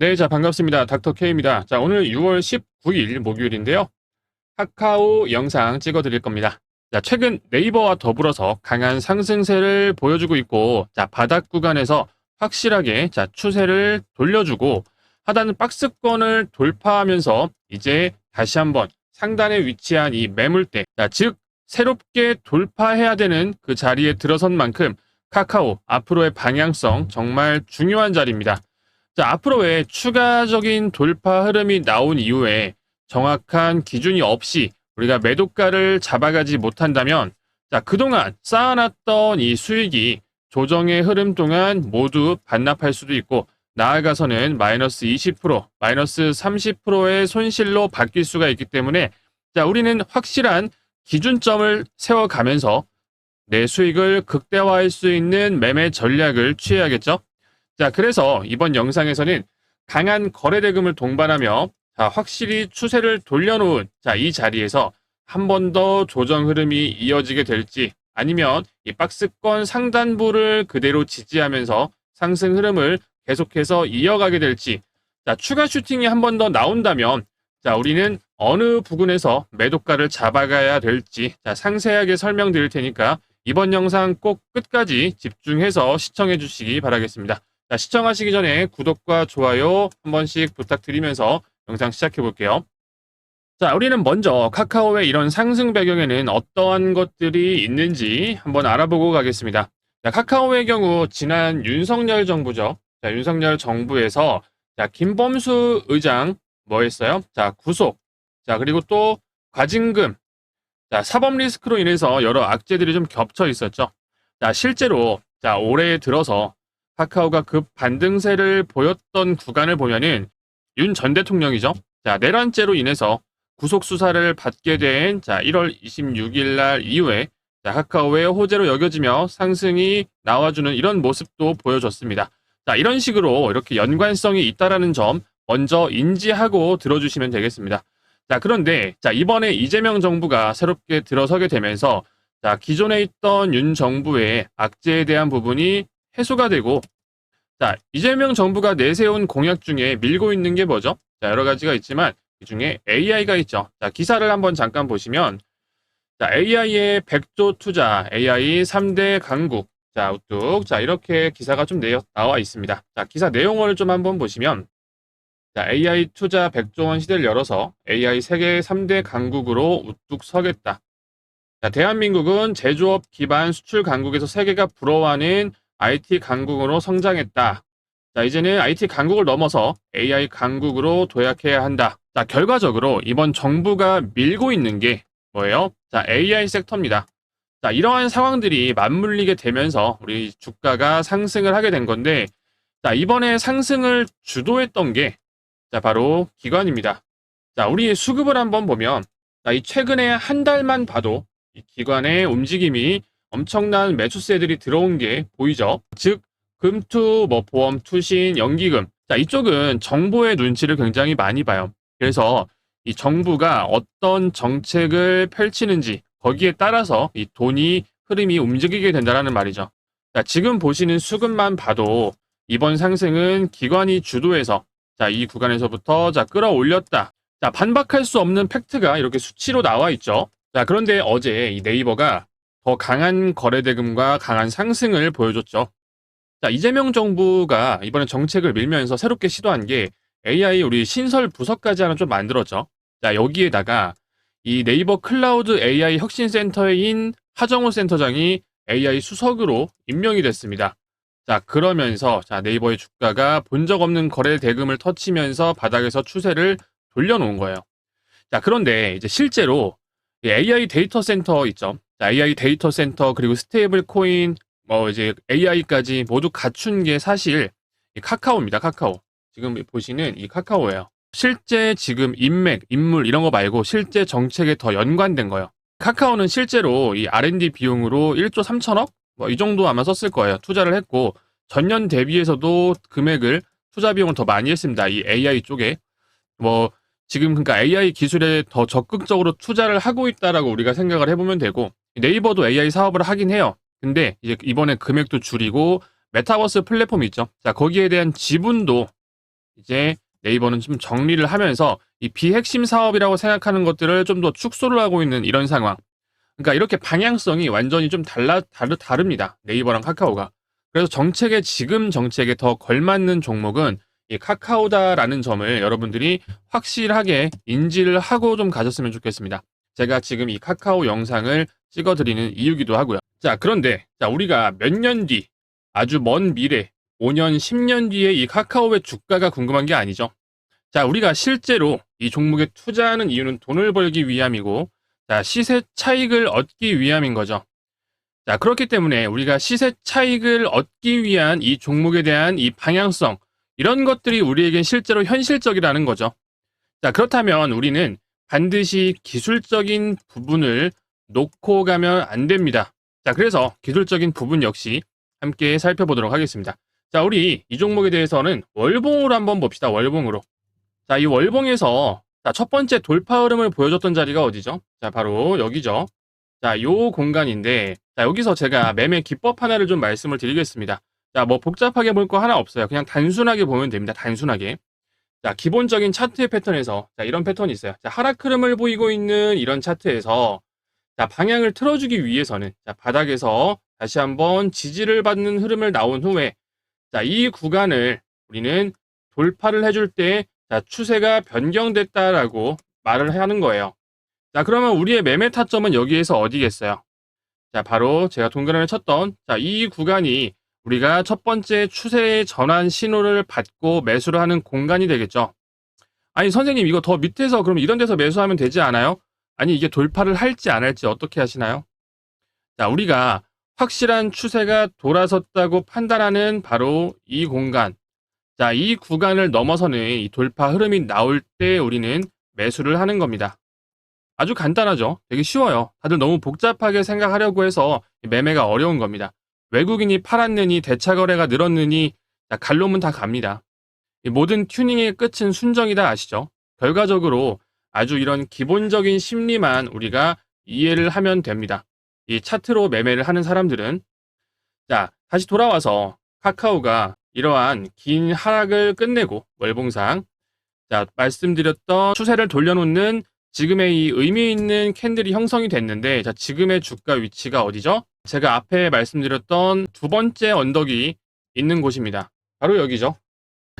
네, 자, 반갑습니다. 닥터 K입니다. 자, 오늘 6월 19일 목요일인데요. 카카오 영상 찍어 드릴 겁니다. 자, 최근 네이버와 더불어서 강한 상승세를 보여주고 있고, 자, 바닥 구간에서 확실하게, 자, 추세를 돌려주고, 하단 박스권을 돌파하면서 이제 다시 한번 상단에 위치한 이 매물대, 자, 즉, 새롭게 돌파해야 되는 그 자리에 들어선 만큼 카카오 앞으로의 방향성 정말 중요한 자리입니다. 자, 앞으로의 추가적인 돌파 흐름이 나온 이후에 정확한 기준이 없이 우리가 매도가를 잡아가지 못한다면 자, 그동안 쌓아놨던 이 수익이 조정의 흐름 동안 모두 반납할 수도 있고 나아가서는 마이너스 20%, 마이너스 30%의 손실로 바뀔 수가 있기 때문에 자, 우리는 확실한 기준점을 세워가면서 내 수익을 극대화할 수 있는 매매 전략을 취해야겠죠? 자, 그래서 이번 영상에서는 강한 거래대금을 동반하며 자, 확실히 추세를 돌려놓은 자, 이 자리에서 한 번 더 조정 흐름이 이어지게 될지 아니면 이 박스권 상단부를 그대로 지지하면서 상승 흐름을 계속해서 이어가게 될지 자, 추가 슈팅이 한 번 더 나온다면 자, 우리는 어느 부근에서 매도가를 잡아가야 될지 자, 상세하게 설명드릴 테니까 이번 영상 꼭 끝까지 집중해서 시청해 주시기 바라겠습니다. 자, 시청하시기 전에 구독과 좋아요 한 번씩 부탁드리면서 영상 시작해 볼게요. 자, 우리는 먼저 카카오의 이런 상승 배경에는 어떠한 것들이 있는지 한번 알아보고 가겠습니다. 자, 카카오의 경우 지난 윤석열 정부죠. 자, 윤석열 정부에서 자, 김범수 의장 뭐 했어요? 자, 구속. 자, 그리고 또 과징금. 자, 사법 리스크로 인해서 여러 악재들이 좀 겹쳐 있었죠. 자, 실제로 자, 올해 들어서 카카오가 급 반등세를 보였던 구간을 보면은 윤 전 대통령이죠. 자, 내란죄로 인해서 구속 수사를 받게 된 자, 1월 26일 날 이후에 자, 카카오의 호재로 여겨지며 상승이 나와주는 이런 모습도 보여줬습니다. 자, 이런 식으로 이렇게 연관성이 있다라는 점 먼저 인지하고 들어주시면 되겠습니다. 자, 그런데 자, 이번에 이재명 정부가 새롭게 들어서게 되면서 자, 기존에 있던 윤 정부의 악재에 대한 부분이 해소가 되고 자, 이재명 정부가 내세운 공약 중에 밀고 있는 게 뭐죠? 자, 여러 가지가 있지만 그 중에 AI가 있죠. 자, 기사를 한번 잠깐 보시면 자, AI의 100조 투자, AI 3대 강국. 자, 우뚝. 자, 이렇게 기사가 좀 내어, 나와 있습니다. 자, 기사 내용을 좀 한번 보시면 자, AI 투자 100조 원 시대를 열어서 AI 세계 3대 강국으로 우뚝 서겠다. 자, 대한민국은 제조업 기반 수출 강국에서 세계가 부러워하는 IT 강국으로 성장했다. 자, 이제는 IT 강국을 넘어서 AI 강국으로 도약해야 한다. 자, 결과적으로 이번 정부가 밀고 있는 게 뭐예요? 자, AI 섹터입니다. 자, 이러한 상황들이 맞물리게 되면서 우리 주가가 상승을 하게 된 건데, 자, 이번에 상승을 주도했던 게, 자, 바로 기관입니다. 자, 우리 수급을 한번 보면, 자, 이 최근에 한 달만 봐도 이 기관의 움직임이 엄청난 매수세들이 들어온 게 보이죠. 즉, 금투, 뭐 보험, 투신, 연기금. 자, 이쪽은 정부의 눈치를 굉장히 많이 봐요. 그래서 이 정부가 어떤 정책을 펼치는지 거기에 따라서 이 돈이 흐름이 움직이게 된다는 말이죠. 자, 지금 보시는 수급만 봐도 이번 상승은 기관이 주도해서 자, 이 구간에서부터 자, 끌어올렸다. 자, 반박할 수 없는 팩트가 이렇게 수치로 나와 있죠. 자, 그런데 어제 이 네이버가 더 강한 거래대금과 강한 상승을 보여줬죠. 자, 이재명 정부가 이번에 정책을 밀면서 새롭게 시도한 게 AI 우리 신설 부서까지 하나 좀 만들었죠. 자, 여기에다가 이 네이버 클라우드 AI 혁신센터인 하정우 센터장이 AI 수석으로 임명이 됐습니다. 자, 그러면서 자, 네이버의 주가가 본 적 없는 거래 대금을 터치면서 바닥에서 추세를 돌려놓은 거예요. 자, 그런데 이제 실제로 이 AI 데이터 센터 있죠. 자, AI 데이터 센터 그리고 스테이블 코인 뭐 이제 AI까지 모두 갖춘 게 사실 이 카카오입니다. 카카오. 지금 보시는 이 카카오예요. 실제 지금 인맥, 인물 이런 거 말고 실제 정책에 더 연관된 거예요. 카카오는 실제로 이 R&D 비용으로 1조 3천억 뭐 이 정도 아마 썼을 거예요. 투자를 했고 전년 대비해서도 금액을 투자 비용을 더 많이 했습니다. 이 AI 쪽에 뭐 지금 그러니까 AI 기술에 더 적극적으로 투자를 하고 있다라고 우리가 생각을 해보면 되고 네이버도 AI 사업을 하긴 해요. 근데 이제 이번에 금액도 줄이고 메타버스 플랫폼 있죠. 자 거기에 대한 지분도 이제 네이버는 좀 정리를 하면서 이 비핵심 사업이라고 생각하는 것들을 좀 더 축소를 하고 있는 이런 상황. 그러니까 이렇게 방향성이 완전히 좀 달라 다르, 다릅니다. 네이버랑 카카오가. 그래서 정책에 지금 정책에 더 걸맞는 종목은 이 카카오다라는 점을 여러분들이 확실하게 인지를 하고 좀 가졌으면 좋겠습니다. 제가 지금 이 카카오 영상을 찍어드리는 이유기도 하고요. 자, 그런데 자, 우리가 몇 년 뒤, 아주 먼 미래, 5년, 10년 뒤에 이 카카오의 주가가 궁금한 게 아니죠. 자, 우리가 실제로 이 종목에 투자하는 이유는 돈을 벌기 위함이고, 자, 시세 차익을 얻기 위함인 거죠. 자, 그렇기 때문에 우리가 시세 차익을 얻기 위한 이 종목에 대한 이 방향성, 이런 것들이 우리에겐 실제로 현실적이라는 거죠. 자, 그렇다면 우리는 반드시 기술적인 부분을 놓고 가면 안 됩니다. 자, 그래서 기술적인 부분 역시 함께 살펴보도록 하겠습니다. 자, 우리 이 종목에 대해서는 월봉으로 한번 봅시다. 월봉으로. 자, 이 월봉에서 자, 첫 번째 돌파 흐름을 보여줬던 자리가 어디죠? 자, 바로 여기죠. 자, 요 공간인데, 자, 여기서 제가 매매 기법 하나를 좀 말씀을 드리겠습니다. 자, 뭐 복잡하게 볼 거 하나 없어요. 그냥 단순하게 보면 됩니다. 단순하게. 자, 기본적인 차트의 패턴에서, 자, 이런 패턴이 있어요. 자, 하락 흐름을 보이고 있는 이런 차트에서, 자, 방향을 틀어주기 위해서는, 자, 바닥에서 다시 한번 지지를 받는 흐름을 나온 후에, 자, 이 구간을 우리는 돌파를 해줄 때, 자, 추세가 변경됐다라고 말을 하는 거예요. 자, 그러면 우리의 매매 타점은 여기에서 어디겠어요? 자, 바로 제가 동그라미 쳤던, 자, 이 구간이 우리가 첫 번째 추세의 전환 신호를 받고 매수를 하는 공간이 되겠죠. 아니, 선생님, 이거 더 밑에서 그럼 이런 데서 매수하면 되지 않아요? 아니, 이게 돌파를 할지 안 할지 어떻게 하시나요? 자, 우리가 확실한 추세가 돌아섰다고 판단하는 바로 이 공간. 자, 이 구간을 넘어서는 이 돌파 흐름이 나올 때 우리는 매수를 하는 겁니다. 아주 간단하죠. 되게 쉬워요. 다들 너무 복잡하게 생각하려고 해서 매매가 어려운 겁니다. 외국인이 팔았느니 대차 거래가 늘었느니 자, 갈로면 다 갑니다. 이 모든 튜닝의 끝은 순정이다 아시죠? 결과적으로 아주 이런 기본적인 심리만 우리가 이해를 하면 됩니다. 이 차트로 매매를 하는 사람들은 자 다시 돌아와서 카카오가 이러한 긴 하락을 끝내고 월봉상 자 말씀드렸던 추세를 돌려놓는 지금의 이 의미 있는 캔들이 형성이 됐는데 자 지금의 주가 위치가 어디죠? 제가 앞에 말씀드렸던 두 번째 언덕이 있는 곳입니다. 바로 여기죠.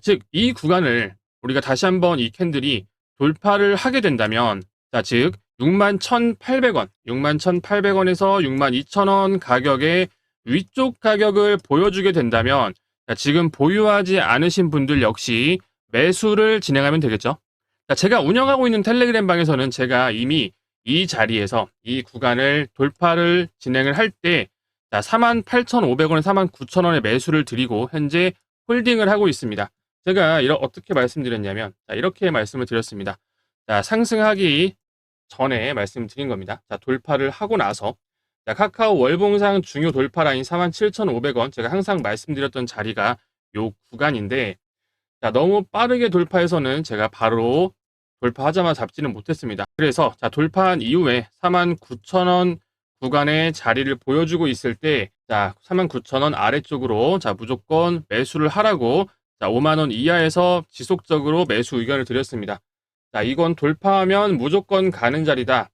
즉 이 구간을 우리가 다시 한번 이 캔들이 돌파를 하게 된다면 자 즉 61,800원, 61,800원에서 62,000원 가격의 위쪽 가격을 보여주게 된다면 자, 지금 보유하지 않으신 분들 역시 매수를 진행하면 되겠죠. 자, 제가 운영하고 있는 텔레그램 방에서는 제가 이미 이 자리에서 이 구간을 돌파를 진행을 할 때 48,500원, 49,000원의 매수를 드리고 현재 홀딩을 하고 있습니다. 제가 이러, 어떻게 말씀드렸냐면 자, 이렇게 말씀을 드렸습니다. 자, 상승하기 전에 말씀드린 겁니다. 자, 돌파를 하고 나서 자, 카카오 월봉상 중요 돌파 라인 47,500원 제가 항상 말씀드렸던 자리가 요 구간인데 자, 너무 빠르게 돌파해서는 제가 바로 돌파하자마자 잡지는 못했습니다. 그래서 자, 돌파한 이후에 49,000원 구간의 자리를 보여주고 있을 때 자, 39,000원 아래쪽으로 자, 무조건 매수를 하라고 자, 5만 원 이하에서 지속적으로 매수 의견을 드렸습니다. 자, 이건 돌파하면 무조건 가는 자리다.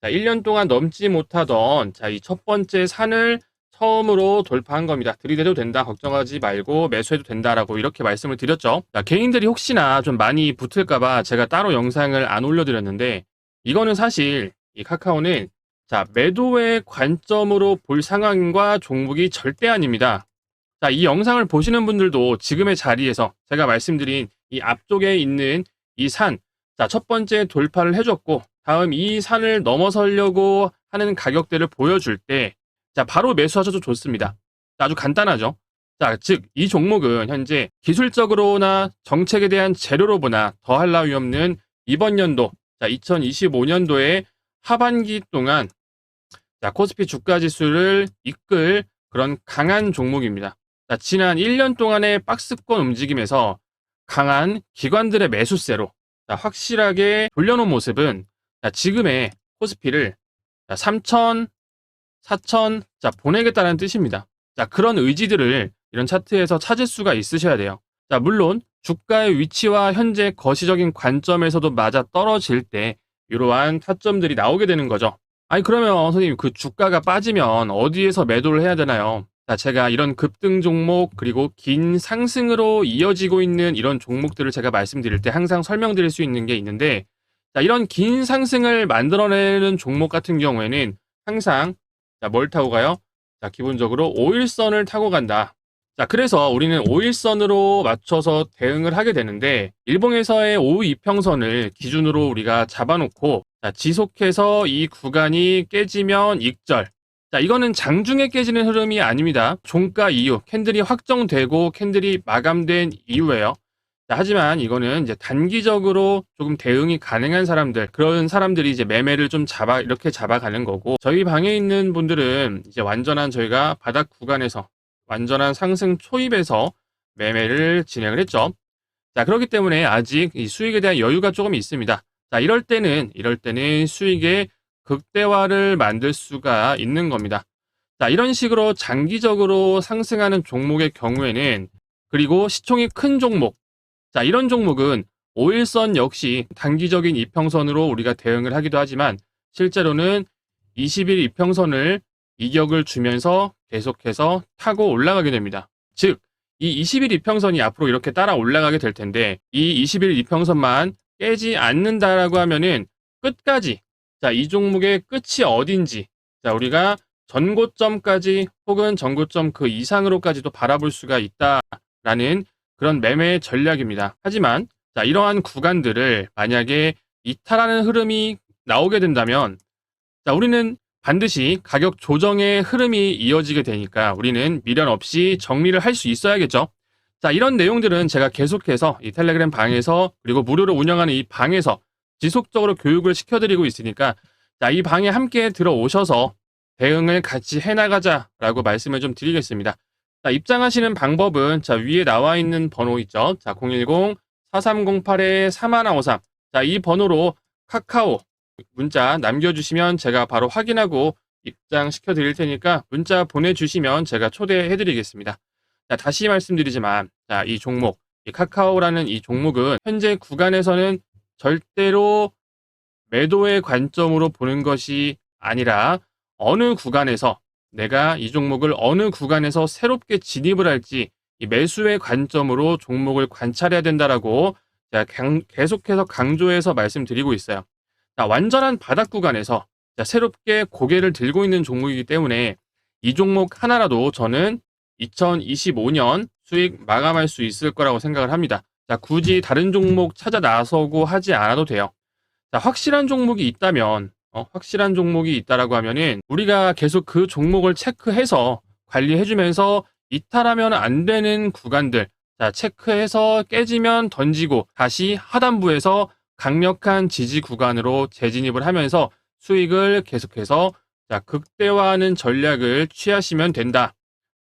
자, 1년 동안 넘지 못하던 자, 이 첫 번째 산을 처음으로 돌파한 겁니다. 들이대도 된다. 걱정하지 말고 매수해도 된다라고 이렇게 말씀을 드렸죠. 자, 개인들이 혹시나 좀 많이 붙을까봐 제가 따로 영상을 안 올려드렸는데 이거는 사실 이 카카오는 자, 매도의 관점으로 볼 상황과 종목이 절대 아닙니다. 자, 이 영상을 보시는 분들도 지금의 자리에서 제가 말씀드린 이 앞쪽에 있는 이 산, 자, 첫 번째 돌파를 해줬고, 다음 이 산을 넘어서려고 하는 가격대를 보여줄 때, 자, 바로 매수하셔도 좋습니다. 아주 간단하죠. 자, 즉, 이 종목은 현재 기술적으로나 정책에 대한 재료로 보나 더할 나위 없는 이번 연도, 자, 2025년도에 하반기 동안 자, 코스피 주가 지수를 이끌 그런 강한 종목입니다. 자, 지난 1년 동안의 박스권 움직임에서 강한 기관들의 매수세로 자, 확실하게 돌려놓은 모습은 자, 지금의 코스피를 3천, 4천 자, 보내겠다는 뜻입니다. 자, 그런 의지들을 이런 차트에서 찾을 수가 있으셔야 돼요. 자, 물론 주가의 위치와 현재 거시적인 관점에서도 맞아 떨어질 때 이러한 타점들이 나오게 되는 거죠. 아니 그러면 선생님 그 주가가 빠지면 어디에서 매도를 해야 되나요? 자, 제가 이런 급등 종목 그리고 긴 상승으로 이어지고 있는 이런 종목들을 제가 말씀드릴 때 항상 설명드릴 수 있는 게 있는데 자, 이런 긴 상승을 만들어내는 종목 같은 경우에는 항상 자, 뭘 타고 가요? 자, 기본적으로 5일선을 타고 간다. 자, 그래서 우리는 5일선으로 맞춰서 대응을 하게 되는데 일봉에서의 5 이평선을 기준으로 우리가 잡아놓고 자, 지속해서 이 구간이 깨지면 익절. 자, 이거는 장중에 깨지는 흐름이 아닙니다. 종가 이후 캔들이 확정되고 캔들이 마감된 이후에요. 자, 하지만 이거는 이제 단기적으로 조금 대응이 가능한 사람들, 그런 사람들이 이제 매매를 좀 잡아, 이렇게 잡아가는 거고, 저희 방에 있는 분들은 이제 완전한 저희가 바닥 구간에서, 완전한 상승 초입에서 매매를 진행을 했죠. 자, 그렇기 때문에 아직 이 수익에 대한 여유가 조금 있습니다. 자, 이럴 때는, 이럴 때는 수익의 극대화를 만들 수가 있는 겁니다. 자, 이런 식으로 장기적으로 상승하는 종목의 경우에는, 그리고 시총이 큰 종목, 자, 이런 종목은 5일선 역시 단기적인 이평선으로 우리가 대응을 하기도 하지만 실제로는 20일 이평선을 이격을 주면서 계속해서 타고 올라가게 됩니다. 즉, 이 20일 이평선이 앞으로 이렇게 따라 올라가게 될 텐데 이 20일 이평선만 깨지 않는다라고 하면은 끝까지 자, 이 종목의 끝이 어딘지 자, 우리가 전고점까지 혹은 전고점 그 이상으로까지도 바라볼 수가 있다라는 그런 매매 전략입니다. 하지만 자, 이러한 구간들을 만약에 이탈하는 흐름이 나오게 된다면 자, 우리는 반드시 가격 조정의 흐름이 이어지게 되니까 우리는 미련 없이 정리를 할 수 있어야겠죠. 자, 이런 내용들은 제가 계속해서 이 텔레그램 방에서 그리고 무료로 운영하는 이 방에서 지속적으로 교육을 시켜드리고 있으니까 자, 이 방에 함께 들어오셔서 대응을 같이 해나가자라고 말씀을 좀 드리겠습니다. 자, 입장하시는 방법은 자, 위에 나와 있는 번호 있죠. 자, 010-4308-3153. 자, 이 번호로 카카오 문자 남겨주시면 제가 바로 확인하고 입장시켜 드릴 테니까 문자 보내주시면 제가 초대해 드리겠습니다. 자, 다시 말씀드리지만, 자, 이 종목, 이 카카오라는 이 종목은 현재 구간에서는 절대로 매도의 관점으로 보는 것이 아니라 어느 구간에서 내가 이 종목을 어느 구간에서 새롭게 진입을 할지 이 매수의 관점으로 종목을 관찰해야 된다라고 강- 계속해서 강조해서 말씀드리고 있어요. 자, 완전한 바닥 구간에서 자, 새롭게 고개를 들고 있는 종목이기 때문에 이 종목 하나라도 저는 2025년 수익 마감할 수 있을 거라고 생각을 합니다. 자, 굳이 다른 종목 찾아 나서고 하지 않아도 돼요. 자, 확실한 종목이 있다면, 어, 확실한 종목이 있다라고 하면은 우리가 계속 그 종목을 체크해서 관리해주면서 이탈하면 안 되는 구간들, 자, 체크해서 깨지면 던지고 다시 하단부에서 강력한 지지 구간으로 재진입을 하면서 수익을 계속해서 자, 극대화하는 전략을 취하시면 된다.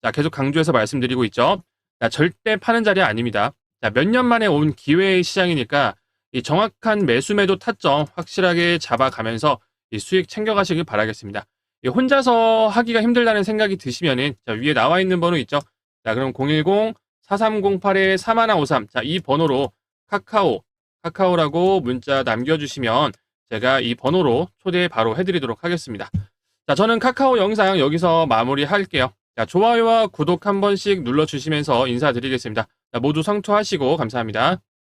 자, 계속 강조해서 말씀드리고 있죠. 자, 절대 파는 자리 아닙니다. 자, 몇년 만에 온 기회의 시장이니까 이 정확한 매수 매도 타점 확실하게 잡아가면서 이 수익 챙겨가시길 바라겠습니다. 이 혼자서 하기가 힘들다는 생각이 드시면은 자, 위에 나와 있는 번호 있죠. 자, 그럼 010-4308-3153. 자, 이 번호로 카카오, 카카오라고 문자 남겨주시면 제가 이 번호로 초대 바로 해드리도록 하겠습니다. 자, 저는 카카오 영상 여기서 마무리 할게요. 자, 좋아요와 구독 한 번씩 눌러주시면서 인사드리겠습니다. 자, 모두 성투하시고 감사합니다.